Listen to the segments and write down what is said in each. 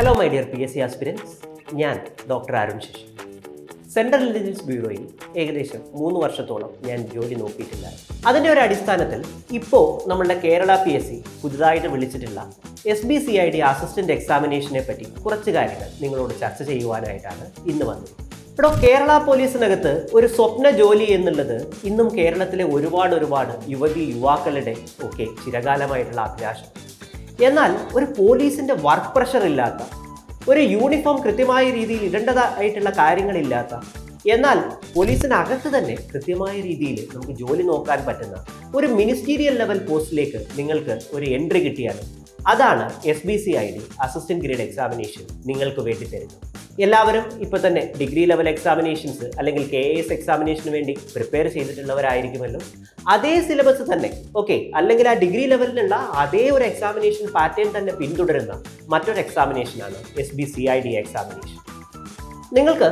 Hello my dear P S C aspirants ഞാൻ doctor Arun Sasi. Central intelligence ബ്യൂറോയിൽ ഏകദേശം മൂന്ന് വർഷത്തോളം ഞാൻ ജോലി നോക്കിയിട്ടില്ല. അതിന്റെ ഒരു അടിസ്ഥാനത്തിൽ ഇപ്പോൾ നമ്മളുടെ കേരള പി എസ് സി പുതുതായിട്ട് വിളിച്ചിട്ടുള്ള S B C I D assistant എക്സാമിനേഷനെ പറ്റി കുറച്ച് കാര്യങ്ങൾ നിങ്ങളോട് ചർച്ച ചെയ്യുവാനായിട്ടാണ് ഇന്ന് വന്നത്. ഇവിടെ കേരള പോലീസിനകത്ത് ഒരു സ്വപ്ന ജോലി എന്നുള്ളത് ഇന്നും കേരളത്തിലെ ഒരുപാട് ഒരുപാട് യുവതി യുവാക്കളുടെ ഒക്കെ ചിരകാലമായിട്ടുള്ള അഭിലാഷം. എന്നാൽ ഒരു പോലീസിന്റെ വർക്ക് പ്രഷർ ഇല്ലാത്ത ഒരു യൂണിഫോം കൃത്യമായ രീതിയിൽ ഇടേണ്ടതായിട്ടുള്ള കാര്യങ്ങളില്ലാത്ത എന്നാൽ പോലീസിനകത്ത് തന്നെ കൃത്യമായ രീതിയിൽ നമുക്ക് ജോലി നോക്കാൻ പറ്റുന്ന ഒരു മിനിസ്റ്റീരിയൽ ലെവൽ പോസ്റ്റിലേക്ക് നിങ്ങൾക്ക് ഒരു എൻട്രി കിട്ടിയാലും അതാണ് S B C I D assistant grade examination നിങ്ങൾക്ക് വേണ്ടി തരുന്നത്. എല്ലാവരും ഇപ്പോൾ തന്നെ ഡിഗ്രി ലെവൽ എക്സാമിനേഷൻസ് അല്ലെങ്കിൽ കെ എസ് എക്സാമിനേഷന് വേണ്ടി പ്രിപ്പയർ ചെയ്തിട്ടുള്ളവരായിരിക്കുമല്ലോ. അതേ സിലബസ് തന്നെ ഓക്കെ അല്ലെങ്കിൽ ആ ഡിഗ്രി ലെവലിലുള്ള അതേ ഒരു എക്സാമിനേഷൻ പാറ്റേൺ തന്നെ പിന്തുടരുന്ന മറ്റൊരു എക്സാമിനേഷനാണ് S B C I D examination നിങ്ങൾക്ക്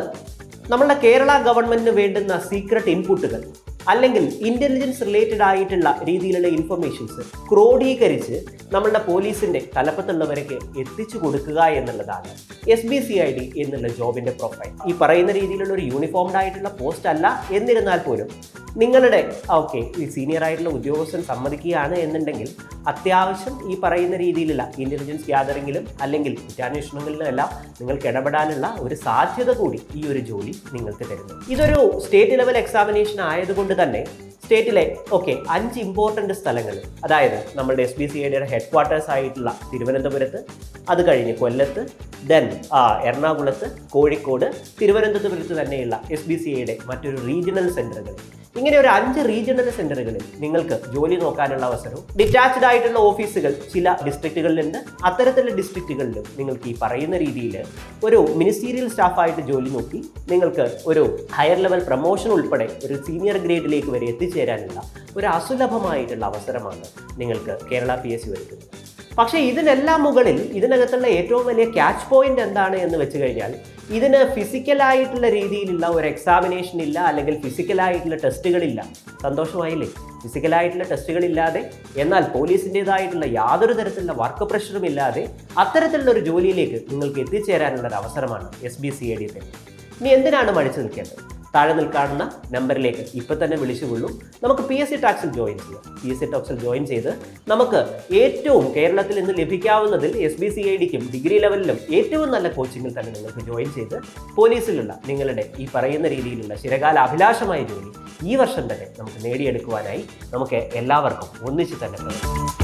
നമ്മളുടെ കേരള ഗവൺമെന്റിന് വേണ്ടുന്ന സീക്രട്ട് ഇൻപുട്ടുകൾ അല്ലെങ്കിൽ ഇന്റലിജൻസ് റിലേറ്റഡ് ആയിട്ടുള്ള രീതിയിലുള്ള ഇൻഫർമേഷൻസ് ക്രോഡീകരിച്ച് നമ്മളുടെ പോലീസിന്റെ തലപ്പത്തുള്ളവരേക്ക് എത്തിച്ചു കൊടുക്കുക എന്നുള്ളതാണ് S B C I D എന്നുള്ള ജോബിന്റെ പ്രൊഫൈൽ ഈ പറയുന്ന രീതിയിലുള്ള ഒരു യൂണിഫോംഡ് ആയിട്ടുള്ള പോസ്റ്റ് അല്ല. എന്നിരുന്നാൽ പോലും നിങ്ങളുടെ ഓക്കെ ഈ സീനിയർ ആയിട്ടുള്ള ഉദ്യോഗസ്ഥൻ സമ്മതിക്കുകയാണ് എന്നുണ്ടെങ്കിൽ അത്യാവശ്യം ഈ പറയുന്ന രീതിയിലുള്ള ഇന്റലിജൻസ് ഗ്യാതറിങ്ങിലും അല്ലെങ്കിൽ കുറ്റാന്വേഷണങ്ങളിലും എല്ലാം നിങ്ങൾക്ക് ഇടപെടാനുള്ള ഒരു സാധ്യത കൂടി ഈ ഒരു ജോലി നിങ്ങൾക്ക് തരുന്നു. ഇതൊരു സ്റ്റേറ്റ് ലെവൽ എക്സാമിനേഷൻ ആയതുകൊണ്ട് തന്നെ സ്റ്റേറ്റിലെ ഓക്കെ അഞ്ച് ഇമ്പോർട്ടന്റ് സ്ഥലങ്ങൾ അതായത് നമ്മുടെ എസ് ബി സി ഐഡിയുടെ ഹെഡ് ക്വാർട്ടേഴ്സ് ആയിട്ടുള്ള തിരുവനന്തപുരത്ത് അത് കഴിഞ്ഞ് കൊല്ലത്ത് ദെൻ എറണാകുളത്ത് കോഴിക്കോട് തിരുവനന്തപുരത്ത് തന്നെയുള്ള എസ് ബി സി ഐയുടെ മറ്റൊരു റീജിയണൽ സെന്ററുകൾ ഇങ്ങനെ ഒരു അഞ്ച് റീജിയണൽ സെന്ററുകളിൽ നിങ്ങൾക്ക് ജോലി നോക്കാനുള്ള അവസരവും ഡിറ്റാച്ച്ഡ് ആയിട്ടുള്ള ഓഫീസുകൾ ചില ഡിസ്ട്രിക്റ്റുകളിലുണ്ട് അത്തരത്തിലുള്ള ഡിസ്ട്രിക്റ്റുകളിലും നിങ്ങൾക്ക് ഈ പറയുന്ന രീതിയിൽ ഒരു മിനിസ്റ്റീരിയൽ സ്റ്റാഫായിട്ട് ജോലി നോക്കി നിങ്ങൾക്ക് ഒരു ഹയർ ലെവൽ പ്രൊമോഷൻ ഉൾപ്പെടെ ഒരു സീനിയർ ഗ്രേഡിലേക്ക് വരെ എത്തിച്ചേരാനുള്ള ഒരു അസുലഭമായിട്ടുള്ള അവസരമാണ് നിങ്ങൾക്ക് കേരള പി എസ് സി വരുന്നത് പക്ഷേ ഇതിനെല്ലാം മുകളിൽ ഇതിനകത്തുള്ള ഏറ്റവും വലിയ ക്യാച്ച് പോയിന്റ് എന്താണ് എന്ന് വെച്ച് കഴിഞ്ഞാൽ ഇതിന് ഫിസിക്കലായിട്ടുള്ള രീതിയിലുള്ള ഒരു എക്സാമിനേഷൻ ഇല്ല അല്ലെങ്കിൽ ഫിസിക്കലായിട്ടുള്ള ടെസ്റ്റുകളില്ല സന്തോഷമായില്ലേ? ഫിസിക്കലായിട്ടുള്ള ടെസ്റ്റുകളില്ലാതെ എന്നാൽ പോലീസിന്റെതായിട്ടുള്ള യാതൊരു തരത്തിലുള്ള വർക്ക് പ്രഷറും ഇല്ലാതെ അത്തരത്തിലുള്ള ഒരു ജോലിയിലേക്ക് നിങ്ങൾക്ക് എത്തിച്ചേരാനുള്ള ഒരു അവസരമാണ് S B C I D ഇനി എന്തിനാണ് മടിച്ചു നിൽക്കേണ്ടത്? താഴെ നിൽക്കാവുന്ന നമ്പറിലേക്ക് ഇപ്പം തന്നെ വിളിച്ചുകൊള്ളൂ. നമുക്ക് പി എസ് സി ടാക്സിൽ ജോയിൻ ചെയ്യാം. പി എസ് സി ടാക്സിൽ ജോയിൻ ചെയ്ത് നമുക്ക് ഏറ്റവും കേരളത്തിൽ നിന്ന് ലഭിക്കാവുന്നതിൽ എസ് ബി സി ഐ ഡിക്കും ഡിഗ്രി ലെവലിലും ഏറ്റവും നല്ല കോച്ചിങ്ങിൽ തന്നെ നിങ്ങൾക്ക് ജോയിൻ ചെയ്ത് പോലീസിലുള്ള നിങ്ങളുടെ ഈ പറയുന്ന രീതിയിലുള്ള ചിരകാല അഭിലാഷമായ ജോലി ഈ വർഷം തന്നെ നമുക്ക് നേടിയെടുക്കുവാനായി നമുക്ക് എല്ലാവർക്കും ഒന്നിച്ച് തന്നെ പ്രവർത്തിക്കാം.